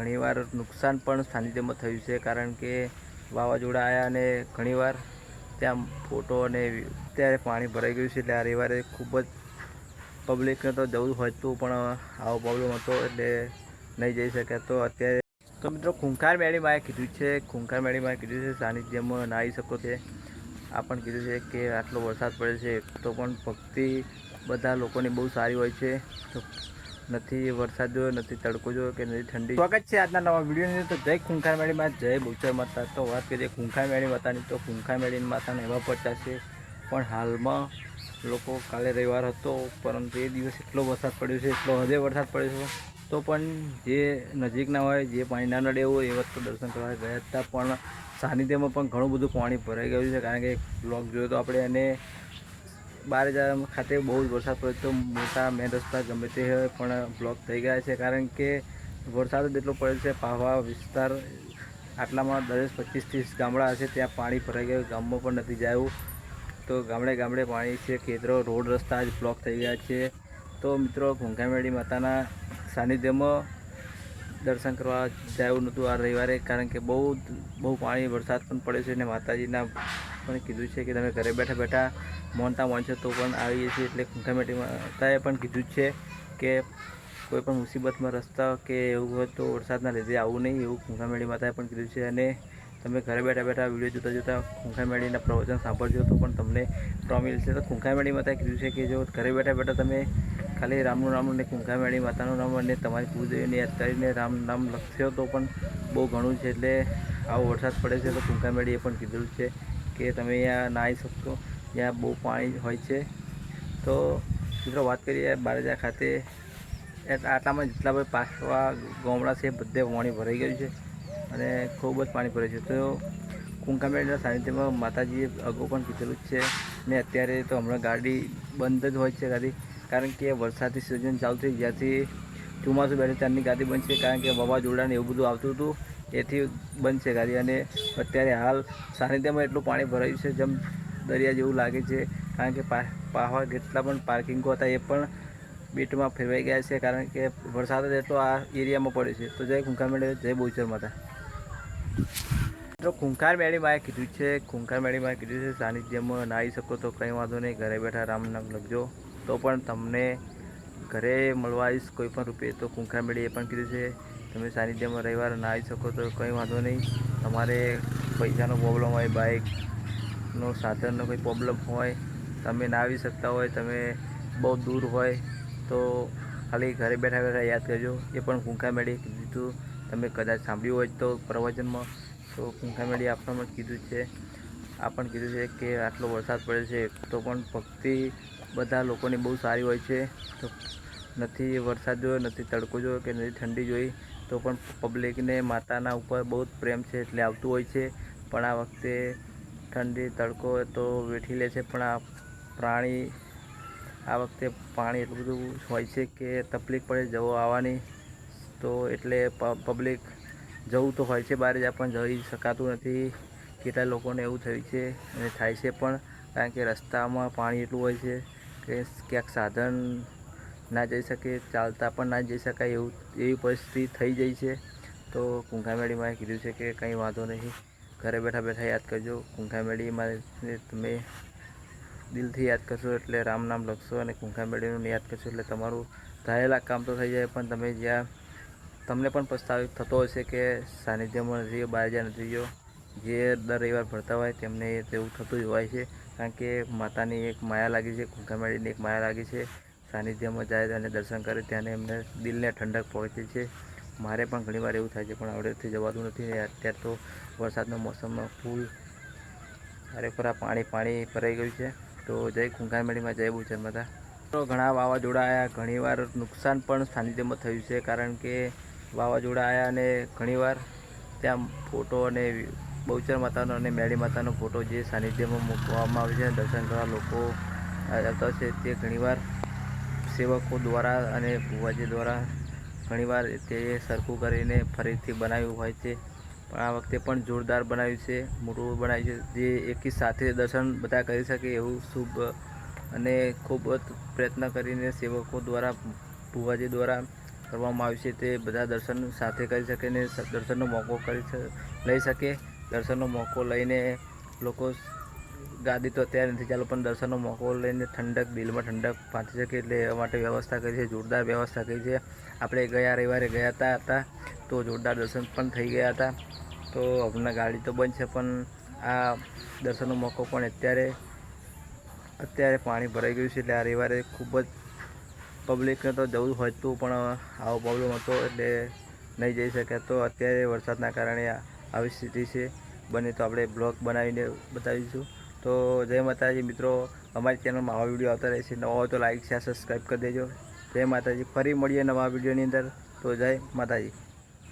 ઘણીવાર નુકસાન પણ સાનિધ્યમાં થયું છે, કારણ કે વાવાઝોડા આવ્યા અને ઘણીવાર ત્યાં ફોટો અને અત્યારે પાણી ભરાઈ ગયું છે, એટલે આ રવિવારે ખૂબ જ પબ્લિકને તો જવું હતું, પણ આવો પ્રોબ્લેમ હતો એટલે નહીં જઈ શક્યા. તો અત્યારે તો મિત્રો ખૂંખાર મેળીમાં કીધું છે, ખૂંખાર મેળીમાં કીધું છે સાનિધ્યમાં નાહી શકો છે આ પણ કીધું છે કે આટલો વરસાદ પડે છે, તો પણ ભક્તિ બધા લોકોની બહુ સારી હોય છે. તો નથી, વરસાદ જોયો નથી, તડકો જોયો કે નથી, ઠંડી સ્વાગત છે આજના નવા વિડીયોની તો જય ખૂંખાર મેળીમાં જય બુચર માતા. તો વાત કરીએ ખૂંખાર મેળી માતાની, તો ખૂંખાર મેળી માતાને એવા પડતા છે. પણ હાલમાં લોકો કાલે રવિવાર હતો, પરંતુ એ દિવસ એટલો વરસાદ પડ્યો છે, એટલો હદે વરસાદ પડ્યો છે. તો પણ જે નજીકના હોય, જે પાણી ના નડે હોય એવા તો દર્શન કરવા ગયા હતા. પણ સાનિધ્યમાં પણ ઘણું બધું પાણી ભરાઈ ગયું છે, કારણ કે બ્લોક જોયો તો આપણે અને બારેજા ખાતે બહુ જ વરસાદ પડ્યો તો મોટા મેન રસ્તા ગમે તે હોય પણ બ્લોક થઈ ગયા છે. કારણ કે વરસાદ જ એટલો પડ્યો છે. પાવા વિસ્તાર આટલામાં દરેક પચીસ ત્રીસ ગામડા હશે. ત્યાં પાણી ભરાઈ ગયું. ગામમાં પણ નથી જાયું. તો ગામડે ગામડે પાણી છે. ખેતરો, રોડ રસ્તા જ બ્લોક થઈ ગયા છે. તો મિત્રો ઘૂંઘામેળી માતાના સાનિધ્યમાં દર્શન કરવા જાયું નહોતું આ રવિવારે. કારણ કે બહુ બહુ પાણી વરસાદ પણ પડે છે અને માતાજીના પણ કીધું છે કે તમે ઘરે બેઠા બેઠા મોનતા મોનશો તો પણ આવીએ છીએ એટલે માતાએ પણ કીધું છે કે કોઈ પણ મુસીબતમાં રસ્તા કે એવું હોય તો વરસાદના લીધે આવું નહીં, એવું ખૂંખામેળી માતાએ પણ કીધું છે. અને તમે ઘરે બેઠા બેઠા વીડિયો જોતા જોતા ખૂંખામેળીના પ્રવચન સાંભળજો તો પણ તમને પ્રોમિલ છે. તો ખૂંખામેળી માતાએ કીધું છે કે જો ઘરે બેઠા બેઠા તમે ખાલી રામનું નામ અને ખૂંખામેળી માતાનું નામ અને તમારી પૂજાને યાદ કરીને રામ નામ લખશો તો પણ બહુ ઘણું છે. એટલે આવો વરસાદ પડે છે તો ખૂંખામેળીએ પણ કીધું છે. કે તમે અહીંયા નાહી શકશો. ત્યાં બહુ પાણી હોય છે. તો મિત્રો વાત કરીએ બારેજા ખાતે. આટલામાં જેટલા બધા પાછવા ગામડા છે બધે પાણી ભરાઈ ગયું છે અને ખૂબ જ પાણી ભરાય છે. તો કુંકામેળના સાનિધ્યમાં માતાજીએ અગાઉ પણ કીધેલું જ છે. ને અત્યારે તો હમણાં ગાડી બંધ જ હોય છે ગાડી. કારણ કે વરસાદની સિઝન ચાલુ થઈ જ્યાંથી ચોમાસું બેઠે ત્યારની ગાડી બંધ છે. કારણ કે વાવાઝોડા ને એવું બધું આવતું હતું. એથી છે ગાડી. અને અત્યારે હાલ સાનિધ્યમાં એટલું પાણી ભરાયું છે જેમ દરિયા જેવું લાગે છે. કારણ કે પાહવા કેટલા પણ પાર્કિંગો હતા એ પણ બીટમાં ફેરવાઈ ગયા છે. કારણ કે વરસાદ જ એટલો આ એરિયામાં પડ્યો છે. તો જય ખૂંખાર મેળી, જય બહુચર માતા. તો ખૂંખાર મેળીમાં કીધું છે, ખૂંખાર મેળીમાં કીધું છે, સાનિધ્યમાં નાહી શકો તો કંઈ વાંધો નહીં, ઘરે બેઠા રામનામ લખજો. તો પણ તમને ઘરે મળવા આવીશ કોઈ પણ રૂપિયે તો ખૂંખાર મેળીએ પણ કીધું છે તમે સાનિધ્યમાં રવિવારે ના આવી શકો તો કંઈ વાંધો નહીં. તમારે પૈસાનો પ્રોબ્લેમ હોય બાઇકનો સાધનનો કોઈ પ્રોબ્લેમ હોય, તમે ના આવી શકતા હોય, તમે બહુ દૂર હોય, તો ખાલી ઘરે બેઠા બેઠા યાદ કરજો. એ પણ કુંખા મેળી કીધું તમે કદાચ સાંભળ્યું હોય તો પ્રવચનમાં. તો કુંખા મેળી આપવામાં કીધું છે. આ પણ કીધું છે કે આટલો વરસાદ પડે છે, તો પણ ભક્તિ બધા લોકોની બહુ સારી હોય છે. તો નથી વરસાદ જોયો, નથી તડકો જોયો કે નથી ઠંડી જોઈ. તો પણ પબ્લિકને માતાના ઉપર બહુ જ પ્રેમ છે એટલે આવતું હોય છે. પણ આ વખતે ઠંડી, તડકો તો વેઠી લે છે, પણ આ પ્રાણી, આ વખતે પાણી એટલું બધું હોય છે કે તકલીફ પડે, જવો આવવાની. તો એટલે પબ્લિક જવું તો હોય છે બહાર જ પણ જઈ શકાતું નથી. કેટલા લોકોને એવું થયું છે અને થાય છે પણ, કારણ કે રસ્તામાં પાણી એટલું હોય છે કે ક્યાંક સાધન ના જઈ શકે, ચાલતા પણ ના જઈ શકાય એવું, એવી પરિસ્થિતિ થઈ જાય છે. તો કુંખામેળીમાં કીધું છે કે કંઈ વાંધો નહીં. ઘરે બેઠા બેઠા યાદ કરજો કુંખામેળીમાં તમે દિલથી યાદ કરશો એટલે રામ નામ લખશો અને કુંખામેળીનું યાદ કરશો એટલે તમારું ધારેલા કામ તો થઈ જાય, પણ તમે જ્યાં તમને પણ પસ્તાવ થતો હશે કે સાનિધ્યમાં નથી બહાર જ્યાં નથી ગયો જે દર રવિવાર ભરતા હોય તેમને તેવું થતું જ હોય છે. કારણ કે માતાની એક માયા લાગી છે કુંખામેળીની એક માયા લાગી છે. સાનિધ્યમાં જાય અને દર્શન કરે ત્યાંને એમને દિલને ઠંડક પહોંચે છે. મારે પણ ઘણીવાર એવું થાય છે, પણ આવડેથી જવાતું નથી. અત્યારે તો વરસાદના મોસમમાં ફૂલ ખરેખર આ પાણી પાણી ભરાઈ ગયું છે. તો જય ખૂંખારમેળીમાં જય બુચર માતા તો ઘણા વાવાઝોડા આવ્યા ઘણીવાર નુકસાન પણ સાનિધ્યમાં થયું છે, કારણ કે વાવાઝોડા આવ્યા અને ઘણીવાર ત્યાં ફોટો અને બહુચર માતાનો અને મેળી માતાનો ફોટો જે સાનિધ્યમાં મૂકવામાં આવે છે દર્શન કરવા લોકો આવતા છે, તે ઘણીવાર સેવકો દ્વારા અને ભુવાજી દ્વારા ઘણીવાર તે સરખું કરીને ફરીથી બનાવ્યું હોય છે. પણ આ વખતે પણ જોરદાર બનાવ્યું છે, મોટું બનાવ્યું છે. જે એકી સાથે દર્શન બધા કરી શકે એવું શુભ અને ખૂબ પ્રયત્ન કરીને સેવકો દ્વારા, ભુવાજી દ્વારા કરવામાં આવ્યું છે તે બધા દર્શન સાથે કરી શકે ને દર્શનનો મોકો કરી લઈ શકે. દર્શનનો મોકો લઈને લોકો ગાદી તો અત્યારે નથી ચાલો, પણ દર્શનનો મોકો લઈને ઠંડક, દિલમાં ઠંડક પાંચી શકે એટલે એ માટે વ્યવસ્થા કરી છે, જોરદાર વ્યવસ્થા કરી છે. આપણે ગયા રવિવારે ગયા હતા હતા, તો જોરદાર દર્શન પણ થઈ ગયા હતા. તો હમણાં ગાડી તો બંધ છે, પણ આ દર્શનનો મોકો પણ અત્યારે અત્યારે પાણી ભરાઈ ગયું છે, એટલે આ રવિવારે ખૂબ જ પબ્લિકને તો જવું હતું, પણ આવો પ્રોબ્લેમ હતો, એટલે નહીં જઈ શક્યા. તો અત્યારે વરસાદના કારણે આવી સ્થિતિ છે. બને તો આપણે બ્લોગ બનાવીને બતાવીશું. તો જય માતાજી મિત્રો, અમારી ચેનલમાં આવા વીડિયો આવતા રહેશે નવા હોય તો લાઈક શેર સબસ્ક્રાઈબ કરી દેજો. જય માતાજી. ફરી મળીએ નવા વિડીયોની અંદર. તો જય માતાજી.